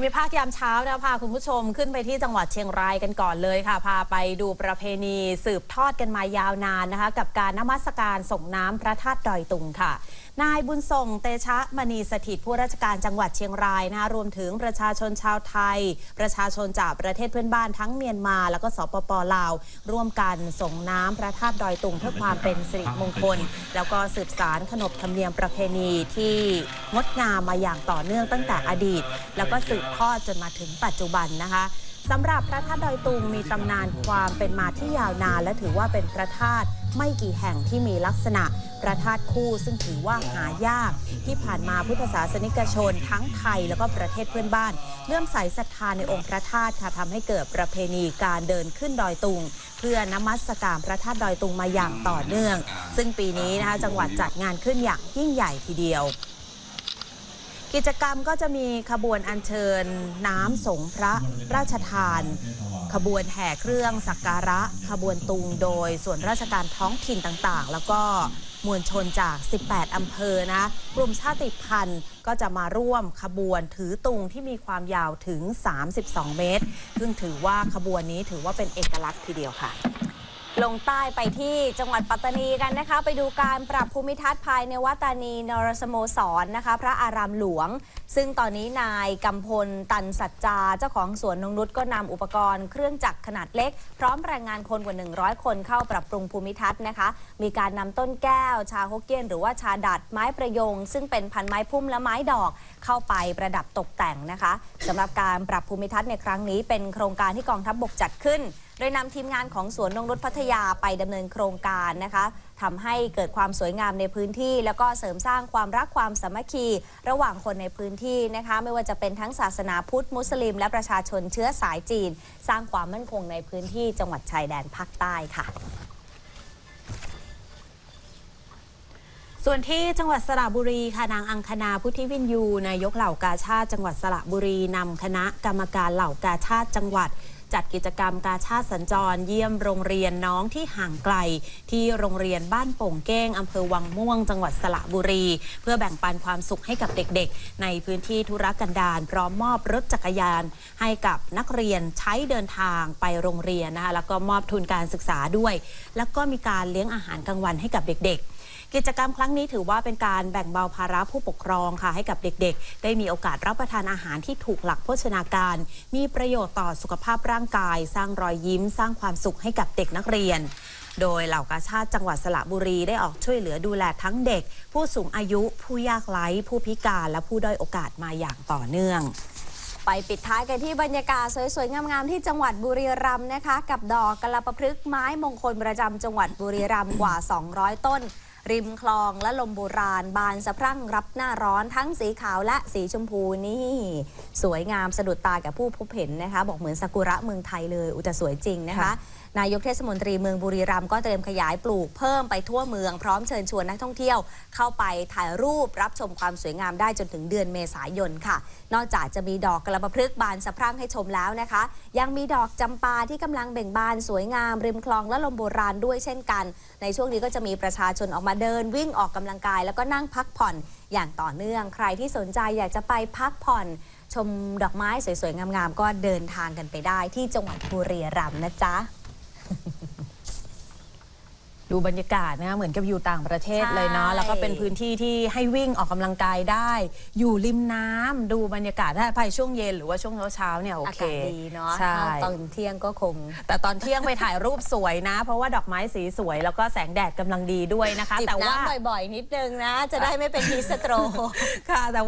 ภูมิภาคยามเช้านะพาคุณผู้ชมขึ้นไปที่จังหวัดเชียงรายกันก่อนเลยค่ะ พาไปดูประเพณีสืบทอดกันมายาวนานนะคะ กับการนมัสการส่งน้ำพระธาตุดอยตุงค่ะ นายบุญส่งเตชะมณีสถิตผู้ราชการจังหวัดเชียงรายนะคะรวมถึงประชาชนชาวไทย ประชาชนจากประเทศเพื่อนบ้านทั้งเมียนมา แล้วก็สปปลาว ร่วมกันส่งน้ำพระธาตุดอยตุงเพื่อความเป็นสิริมงคล แล้วก็สืบสารขนบธรรมเนียมประเพณีที่งดงามมาอย่างต่อเนื่องตั้งแต่อดีต แล้วก็สืบทอดจนมาถึงปัจจุบันนะคะ สำหรับพระธาตุดอยตุงมีตำนานความเป็นมาที่ยาวนาน และถือว่าเป็นพระธาตุไม่กี่แห่งที่มีลักษณะพระธาตุคู่ซึ่งถือว่าหายาก ที่ผ่านมาพุทธศาสนิกชน ทั้งไทยแล้วก็ประเทศเพื่อนบ้านเลื่อมใสศรัทธาในองค์พระธาตุค่ะทำให้เกิดประเพณีการเดินขึ้นดอยตุง เพื่อนมัสการพระธาตุดอยตุงมาอย่างต่อเนื่อง ซึ่งปีนี้นะคะจังหวัดจัดงานขึ้นอย่างยิ่งใหญ่ทีเดียว กิจกรรมก็จะมีขบวนอัญเชิญ น้ำสงพระราชทาน ขบวนแห่เครื่องสักการะ ขบวนตุงโดยส่วนราชการท้องถิ่นต่างๆ แล้วก็มวลชนจาก 18 อำเภอนะ กลุ่มชาติพันธุ์ก็จะมาร่วมขบวนถือตุงที่มีความยาวถึง 32 เมตร ซึ่งถือว่าขบวนนี้ถือว่าเป็นเอกลักษณ์ทีเดียวค่ะ ลงใต้ไปที่จังหวัดปัตตานีกันนะคะ ไปดูการปรับภูมิทัศน์ภายในวัดตานีนรสโมสรนะคะ พระอารามหลวง ซึ่งตอนนี้นายกำพลตันสัจจา เจ้าของสวนนงนุชก็นำอุปกรณ์เครื่องจักรขนาดเล็ก พร้อมแรงงานคนกว่า 100 คนเข้าปรับปรุงภูมิทัศน์นะคะ มีการนำต้นแก้ว ชาฮกเกี้ยน หรือว่าชาดัดไม้ประยง ซึ่งเป็นพันไม้พุ่มและไม้ดอกเข้าไปประดับตกแต่งนะคะสำหรับการปรับภูมิทัศน์ในครั้งนี้เป็นโครงการที่กองทัพบบกจัดขึ้น โดยนำทีมงานของสวนนงนุชพัทยาไปดำเนินโครงการนะคะทำให้เกิดความสวยงามในพื้นที่ แล้วก็เสริมสร้างความรักความสามัคคี ระหว่างคนในพื้นที่นะคะ ไม่ว่าจะเป็นทั้งศาสนาพุทธมุสลิม และประชาชนเชื้อสายจีน สร้างความมั่นคงในพื้นที่จังหวัดชายแดนภาคใต้ค่ะส่วนที่จังหวัดสระบุรีค่ะนางอังคณาพุทธิวินยูนายกเหล่ากาชาติจังหวัดสระบุรีนำคณะกรรมการเหล่ากาชาติจังหวัด จัดกิจกรรมกาชาติสัญจรเยี่ยมโรงเรียนน้องที่ห่างไกล ที่โรงเรียนบ้านโป่งเก้งอำเภอวังม่วง จังหวัดสระบุรี เพื่อแบ่งปันความสุขให้กับเด็กๆ ในพื้นที่ธุรกันดารพร้อมมอบรถจักรยาน ให้กับนักเรียนใช้เดินทางไปโรงเรียนนะคะแล้วก็มอบทุนการศึกษาด้วย แล้วก็มีการเลี้ยงอาหารกลางวันให้กับเด็กๆ กิจกรรมครั้งนี้ถือว่าเป็นการแบ่งเบาภาระผู้ปกครองค่ะให้กับเด็กๆ ได้มีโอกาสรับประทานอาหารที่ถูกหลักโภชนาการ มีประโยชน์ต่อสุขภาพร่างกาย สร้างรอยยิ้ม สร้างความสุขให้กับเด็กนักเรียน โดยเหล่ากาชาติจังหวัดสระบุรีได้ออกช่วยเหลือดูแลทั้งเด็ก ผู้สูงอายุ ผู้ยากไร้ ผู้พิการและผู้ด้อยโอกาสมาอย่างต่อเนื่องไปปิดท้ายกันที่บรรยากาศสวยๆ งามๆ ที่จังหวัดบุรีรัมย์นะคะ กับดอกกระประพฤกษ์ไม้มงคลประจำจังหวัดบุรีรัมย์กว่า 200 ต้น ริมคลองและลมโบราณ บานสะพรั่งรับหน้าร้อนทั้งสีขาวและสีชมพูนี่ สวยงามสะดุดตากับผู้พบเห็นนะคะ บอกเหมือนซากุระเมืองไทยเลยอุยแตสวยจริงนะคะค่ะนายกเทศมนตรีเมืองบุรีรัมย์ก็เตรียมขยายปลูกเพิ่มไปทั่วเมืองพร้อมเชิญชวนนักท่องเที่ยว เข้าไปถ่ายรูปรับชมความสวยงามได้จนถึงเดือนเมษายนค่ะ นอกจากจะมีดอกกระบะพฤกษ์บานสะพรั่งให้ชมแล้วนะคะ ยังมีดอกจำปาที่กำลังเบ่งบานสวยงามริมคลองและลมโบราณด้วยเช่นกัน ในช่วงนี้ก็จะมีประชาชนออกมาเดินวิ่งออกกำลังกาย แล้วก็นั่งพักผ่อนอย่างต่อเนื่อง ใครที่สนใจอยากจะไปพักผ่อน ชมดอกไม้สวยๆ งามๆ ก็เดินทางกันไปได้ที่จังหวัดบุรีรัมย์นะจ๊ะ ดูบรรยากาศนะเหมือนกับอยู่ต่างประเทศใช่เลยเนาะแล้วก็เป็นพื้นที่ที่ให้วิ่งออกกำลังกายได้ อยู่ริมน้ำดูบรรยากาศถ้าไปช่วงเย็นหรือว่าช่วงเช้าๆเนี่ยโออาเคกาศดีเนาะใช่ตอนเที่ยงก็คง แต่ตอนเที่ยงไปถ่ายรูปสวยนะ เพราะว่าดอกไม้สีสวย แล้วก็แสงแดดกำลังดีด้วยนะคะจิบแต่ว่าน้ำบ่อยๆ นิดนึงนะ จะได้ไม่เป็นฮีสโตรกค่ะแต่ว่า